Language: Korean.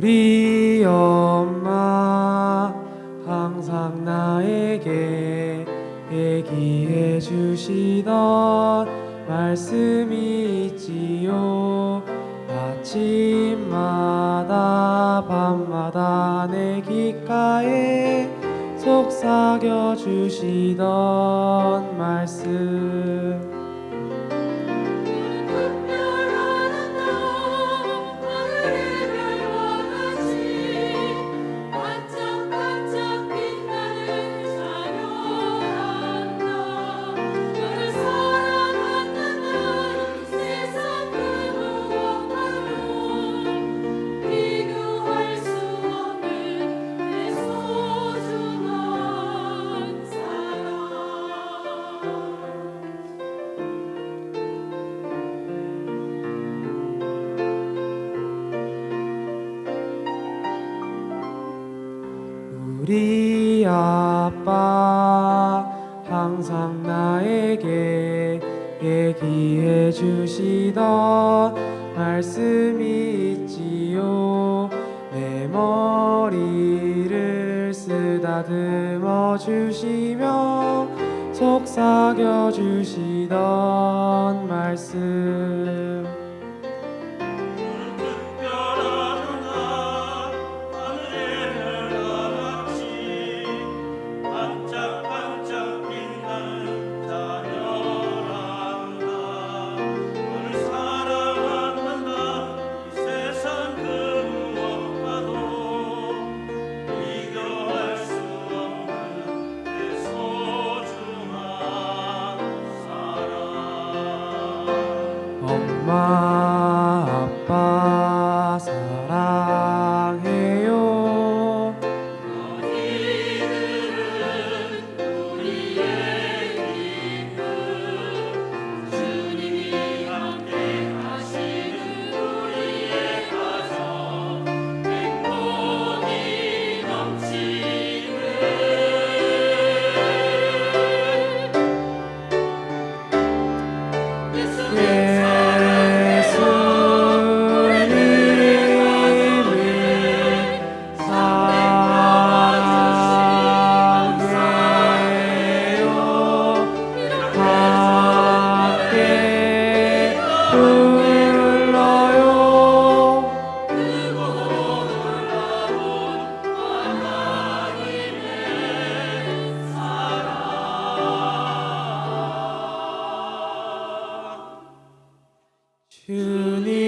우리 엄마 항상 나에게 얘기해 주시던 말씀이 있지요. 아침마다 밤마다 내 귓가에 속삭여 주시던 말씀 우리 아빠 항상 나에게 얘기해 주시던 말씀이 있지요. 내 머리를 쓰다듬어 주시며 속삭여 주시던 말씀 엄 to the